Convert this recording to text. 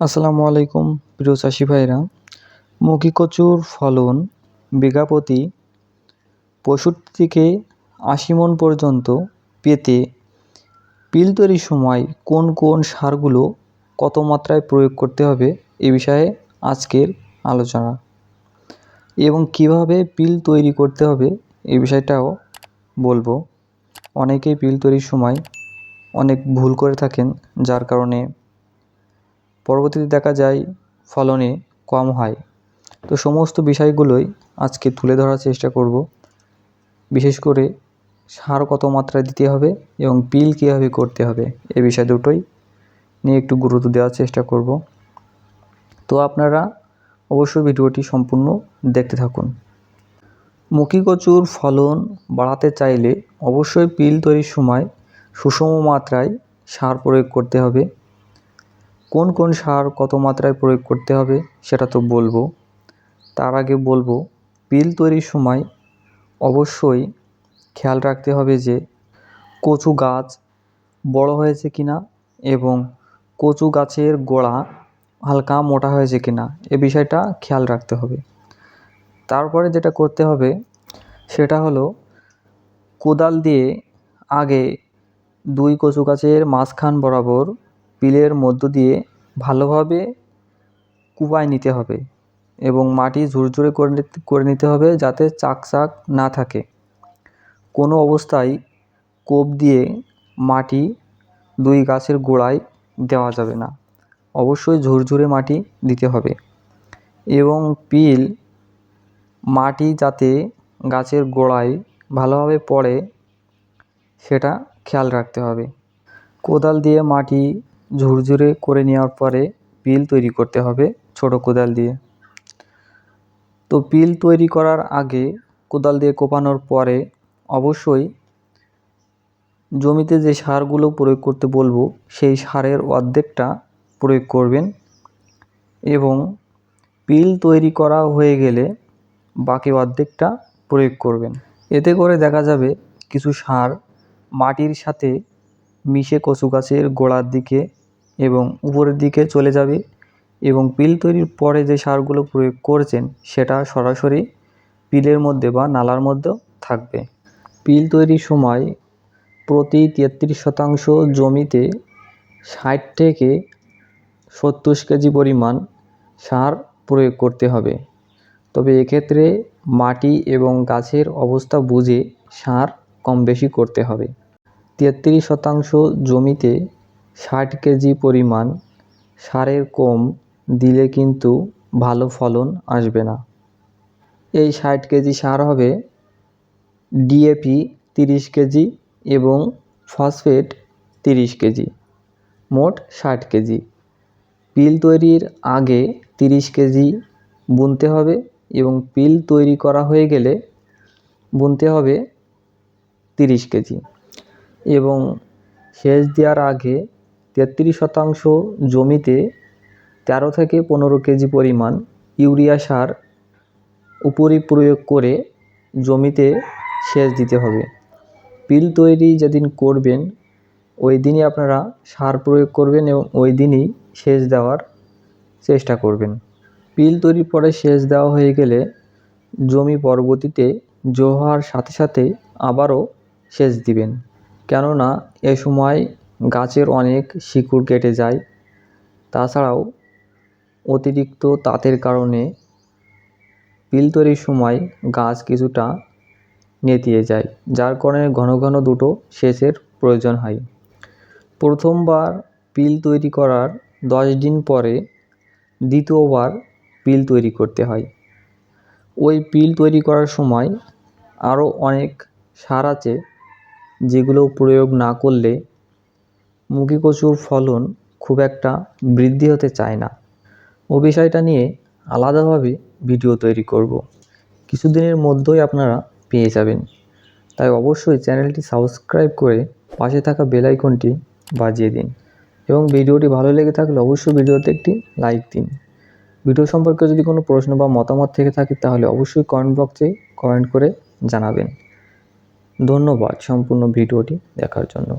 আসসালামু আলাইকুম, প্রিয় চাষি ভাইরা। মুখী কচুর ফলন বিঘা প্রতি পঁয়ষট্টি থেকে আশি মন পর্যন্ত পেতে পিল তৈরির সময় কোন কোন সারগুলো কত মাত্রায় প্রয়োগ করতে হবে এ বিষয়ে আজকের আলোচনা। এবং কীভাবে পিল তৈরি করতে হবে এ বিষয়টাও বলব। অনেকেই পিল তৈরির সময় অনেক ভুল করে থাকেন, যার কারণে পরবর্তীতে দেখা যায় ফলনে কম হয়। তো সমস্ত বিষয়গুলোই আজকে তুলে ধরার চেষ্টা করব। বিশেষ করে সার কত মাত্রায় দিতে হবে এবং পিল কীভাবে করতে হবে এ বিষয় দুটোই নিয়ে একটু গুরুত্ব দেওয়ার চেষ্টা করব। তো আপনারা অবশ্যই ভিডিওটি সম্পূর্ণ দেখতে থাকুন। মুখী কচুর ফলন বাড়াতে চাইলে অবশ্যই পিল তৈরির সময় সুষম মাত্রায় সার প্রয়োগ করতে হবে। কোন কোন সার কত মাত্রায় প্রয়োগ করতে হবে সেটা তো বলব। তার আগে বলব পিল তৈরির সময় অবশ্যই খেয়াল রাখতে হবে যে কচু গাছ বড় হয়েছে কিনা এবং কচু গাছের গোড়া হালকা মোটা হয়েছে কিনা এ বিষয়টা খেয়াল রাখতে হবে। তারপরে যেটা করতে হবে সেটা হলো কোদাল দিয়ে আগে দুই কচু গাছের মাঝখান বরাবর পিলের মধ্য দিয়ে ভালোভাবে কুপায় নিতে হবে এবং মাটি ঝুরঝুরে করে নিতে করে নিতে হবে যাতে চাক চাক না থাকে। কোনো অবস্থায় কোপ দিয়ে মাটি দুই গাছের গোড়ায় দেওয়া যাবে না। অবশ্যই ঝুরঝুরে মাটি দিতে হবে এবং পিল মাটি যাতে গাছের গোড়ায় ভালোভাবে পড়ে সেটা খেয়াল রাখতে হবে। কোদাল দিয়ে মাটি ঝুরঝুরে করে নেওয়ার পরে পিল তৈরি করতে হবে ছোট কোদাল দিয়ে। তো পিল তৈরি করার আগে কোদাল দিয়ে কোপানোর পরে অবশ্যই জমিতে যে সারগুলো প্রয়োগ করতে বলব, সেই সারের অর্ধেকটা প্রয়োগ করবেন এবং পিল তৈরি করা হয়ে গেলে বাকি অর্ধেকটা প্রয়োগ করবেন। এতে করে দেখা যাবে কিছু সার মাটির সাথে মিশে কচু গাছের গোড়ার দিকে এবং উপরের দিকে চলে যাবে এবং পিল তৈরির পরে যে সারগুলো প্রয়োগ করছেন, সেটা সরাসরি পিলের মধ্যে বা নালার মধ্যেও থাকবে। পিল তৈরির সময় প্রতি তেত্রিশ শতাংশ জমিতে ষাট থেকে সত্তর কেজি পরিমাণ সার প্রয়োগ করতে হবে। তবে এক্ষেত্রে মাটি এবং গাছের অবস্থা বুঝে সার কম বেশি করতে হবে। তেত্রিশ শতাংশ জমিতে ষাট কেজি পরিমাণ সারের কম দিলে কিন্তু ভালো ফলন আসবে না। এই ষাট কেজি সার হবে ডিএপি তিরিশ কেজি এবং ফসফেট তিরিশ কেজি, মোট ষাট কেজি। পিল তৈরির আগে তিরিশ কেজি বুনতে হবে এবং পিল তৈরি করা হয়ে গেলে বুনতে হবে তিরিশ কেজি এবং সেচ দেওয়ার আগে তেত্রিশ শতাংশ জমিতে তেরো থেকে পনেরো কেজি পরিমাণ ইউরিয়া সার উপরি প্রয়োগ করে জমিতে সেচ দিতে হবে। পিল তৈরি যেদিন করবেন, ওই দিনই আপনারা সার প্রয়োগ করবেন এবং ওই দিনই সেচ দেওয়ার চেষ্টা করবেন। পিল তৈরির পরে সেচ দেওয়া হয়ে গেলে জমি পরবর্তীতে জোহার সাথে সাথে আবারও সেচ দিবেন। কেননা এ সময় গাছের অনেক শিকড় কেটে যায়। তাছাড়াও অতিরিক্ত তাতের কারণে পিল তৈরির সময় গাছ কিছুটা নেতিয়ে যায়, যার কারণে ঘন ঘন দুটো সেচের প্রয়োজন হয়। প্রথমবার পিল তৈরি করার দশ দিন পরে দ্বিতীয়বার পিল তৈরি করতে হয়। ওই পিল তৈরি করার সময় আরও অনেক সার আছে, যেগুলো প্রয়োগ না করলে মুগি কচুর ফলন খুব একটা বৃদ্ধি হতে চায় না। ও বিষয়টা নিয়ে আলাদাভাবে ভিডিও তৈরি করব। কিছুদিনের মধ্যেই আপনারা পেয়ে যাবেন। তাই অবশ্যই চ্যানেলটি সাবস্ক্রাইব করে পাশে থাকা বেল আইকনটি বাজিয়ে দিন এবং ভিডিওটি ভালো লেগে থাকলে অবশ্যই ভিডিওতে একটি লাইক দিন। ভিডিও সম্পর্কে যদি কোনো প্রশ্ন বা মতামত থেকে থাকে তাহলে অবশ্যই কমেন্ট বক্সে কমেন্ট করে জানাবেন। ধন্যবাদ সম্পূর্ণ ভিডিওটি দেখার জন্য।